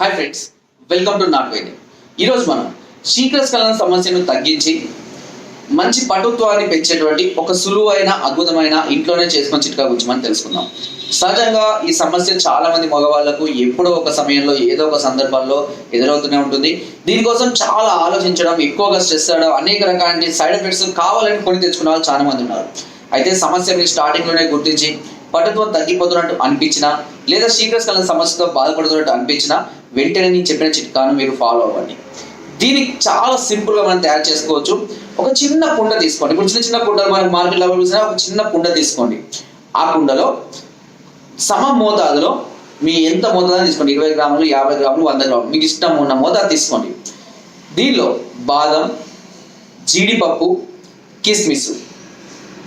Hi friends welcome to నాట్ వేడి ఈరోజు మనం శీఘ్రస్ఖలన సమస్యను తగ్గించి మంచి పటుత్వాన్ని పెంచేటువంటి ఒక సులువైన అద్భుతమైన ఇంట్లోనే చేసుకొని చిట్కా గురించి మనం తెలుసుకుందాం. సహజంగా ఈ సమస్య చాలా మంది మగవాళ్ళకు ఎప్పుడో ఒక సమయంలో ఏదో ఒక సందర్భాల్లో ఎదురవుతూనే ఉంటుంది. దీనికోసం చాలా ఆలోచించడం ఎక్కువగా స్ట్రెస్ అవడం అనేక రకాల సైడ్ ఎఫెక్ట్స్ కావాలని కొని తెచ్చుకున్న వాళ్ళు చాలా మంది ఉన్నారు. అయితే సమస్య మీరు స్టార్టింగ్లోనే గుర్తించి పటుత్వం తగ్గిపోతున్నట్టు అనిపించినా లేదా శీఘ్రస్ఖలన సమస్యతో బాధపడుతున్నట్టు అనిపించినా వెంటనే నేను చెప్పిన చిట్కాను మీరు ఫాలో అవ్వండి. దీనికి చాలా సింపుల్గా మనం తయారు చేసుకోవచ్చు. ఒక చిన్న కుండ తీసుకోండి. ఇప్పుడు చిన్న చిన్న కుండలు మనకి మార్కెట్లో చూసినా ఒక చిన్న కుండ తీసుకోండి. ఆ కుండలో సమ మోతాదులో మీ ఎంత మోతాదు తీసుకోండి. ఇరవై గ్రాములు యాభై గ్రాములు వంద గ్రాములు. మీకు ఇష్టం ఉన్న మోతాదు తీసుకోండి. దీనిలో బాదం జీడిపప్పు కిస్మిస్.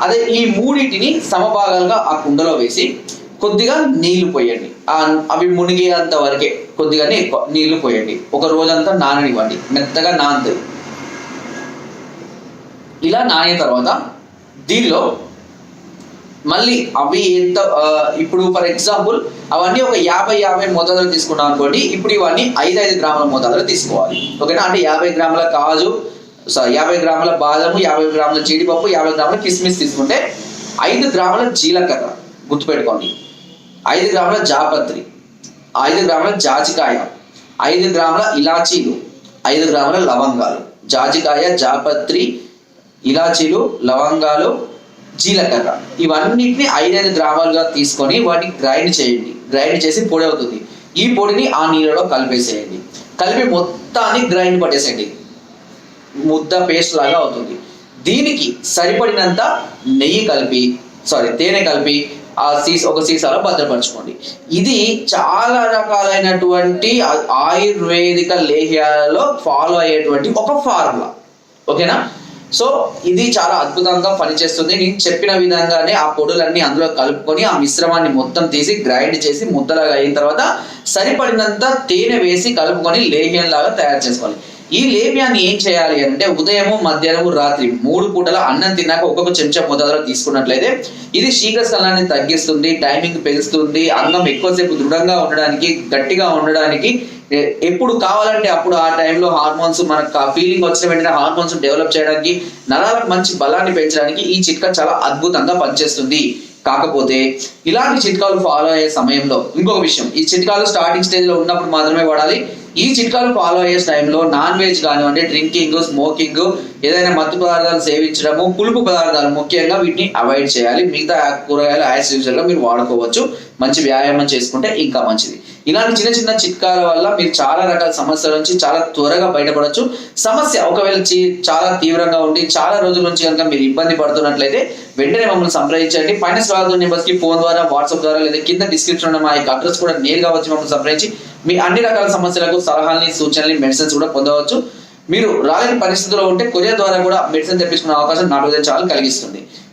అదే ఈ మూడింటిని సమభాగాలుగా ఆ కుండలో వేసి కొద్దిగా నీళ్ళు పోయండి. అవి మునిగేంత వరకే కొద్దిగానే ఎక్కువ నీళ్ళు పోయండి. ఒక రోజంతా నాననివ్వండి. మెత్తగా నానుతుంది ఇలా నానిన తర్వాత దీనిలో మళ్ళీ అవి ఎంత ఇప్పుడు ఫర్ ఎగ్జాంపుల్ అవన్నీ ఒక యాభై యాభై మోతాదులు తీసుకున్నాం అనుకోండి ఇప్పుడు ఇవన్నీ ఐదు ఐదు గ్రాముల మోతాదులు తీసుకోవాలి. ఓకేనా? అంటే యాభై గ్రాముల కాజు యాభై గ్రాముల బాదము యాభై గ్రాముల జీడిపప్పు యాభై గ్రాముల కిస్మిస్ తీసుకుంటే ఐదు గ్రాముల జీలకర్ర గుర్తుపెట్టుకోండి. ఐదు గ్రాముల జాపత్రి ఐదు గ్రాముల జాజికాయ ఐదు గ్రాముల ఇలాచీలు ఐదు గ్రాముల లవంగాలు. జాజికాయ జాపత్రి ఇలాచీలు లవంగాలు జీలకర్ర. ఇవన్నిటిని ఐదైదు గ్రామాలుగా తీసుకొని వాటిని గ్రైండ్ చేయండి. గ్రైండ్ చేసి పొడి అవుతుంది. ఈ పొడిని ఆ నీళ్ళలో కలిపేసేయండి. కలిపి మొత్తాన్ని గ్రైండ్ పట్టేసేయండి. ముద్ద పేస్ట్ లాగా అవుతుంది. దీనికి సరిపడినంత నెయ్యి కలిపి సారీ తేనె కలిపి ఆ సీస్ ఒక సీసాలో భద్రపరచుకోండి. ఇది చాలా రకాలైనటువంటి ఆయుర్వేదిక లేహ్యాలలో ఫాలో అయ్యేటువంటి ఒక ఫార్ములా ఓకేనా? సో ఇది చాలా అద్భుతంగా పనిచేస్తుంది. నేను చెప్పిన విధంగానే ఆ పొడులన్నీ అందులో కలుపుకొని ఆ మిశ్రమాన్ని మొత్తం తీసి గ్రైండ్ చేసి ముద్దలాగా అయిన తర్వాత సరిపడినంత తేనె వేసి కలుపుకొని లేహ్యం లాగా తయారు చేసుకోవాలి. ఈ లేహ్యాన్ని ఏం చేయాలి అంటే ఉదయము మధ్యాహ్నము రాత్రి మూడు పూటల అన్నం తిన్నాక ఒక్కొక్క చెంచా మోతాదులో తీసుకున్నట్లయితే ఇది శీఘ్రస్థలాన్ని తగ్గిస్తుంది టైమింగ్ పెంచుతుంది అంగం ఎక్కువసేపు దృఢంగా ఉండడానికి గట్టిగా ఉండడానికి. ఎప్పుడు కావాలంటే అప్పుడు ఆ టైంలో హార్మోన్స్ మనకు ఆ ఫీలింగ్ వచ్చిన వెంటనే హార్మోన్స్ డెవలప్ చేయడానికి నరాలకు మంచి బలాన్ని పెంచడానికి ఈ చిట్కా చాలా అద్భుతంగా పనిచేస్తుంది. కాకపోతే ఇలాంటి చిట్కాలు ఫాలో అయ్యే సమయంలో ఇంకొక విషయం ఈ చిట్కాలు స్టార్టింగ్ స్టేజ్లో ఉన్నప్పుడు మాత్రమే వాడాలి. ఈ చిట్కాలు ఫాలో అయ్యే టైంలో నాన్ వెజ్ కానివ్వండి డ్రింకింగ్ స్మోకింగ్ ఏదైనా మత్తు పదార్థాలు సేవించడము పులుపు పదార్థాలు ముఖ్యంగా వీటిని అవాయిడ్ చేయాలి. మిగతా కూరగాయలు యాజ్ యూజువల్ మీరు వాడుకోవచ్చు. మంచి వ్యాయామం చేసుకుంటే ఇంకా మంచిది. ఇలాంటి చిన్న చిన్న చిట్కాల వల్ల మీరు చాలా రకాల సమస్యల నుంచి చాలా త్వరగా బయటపడవచ్చు సమస్య ఒకవేళ చాలా తీవ్రంగా ఉండి చాలా రోజుల నుంచి కనుక మీరు ఇబ్బంది పడుతున్నట్లయితే వెంటనే మమ్మల్ని సంప్రదించండి. పైన స్వాగతం నెంబర్స్కి ఫోన్ ద్వారా వాట్సాప్ ద్వారా లేదా కింద డిస్క్రిప్షన్ ఉన్న మా యొక్క అడ్రస్ కూడా నేరుగా వచ్చి మమ్మల్ని సంప్రదించి మీ అన్ని రకాల సమస్యలకు సలహాలని సూచనలు మెడిసిన్స్ కూడా పొందవచ్చు. మీరు రాలేని పరిస్థితుల్లో ఉంటే కొరియర్ ద్వారా కూడా మెడిసిన్ తెప్పించుకునే అవకాశం నాలుగు చాలా కలిగిస్తుంది.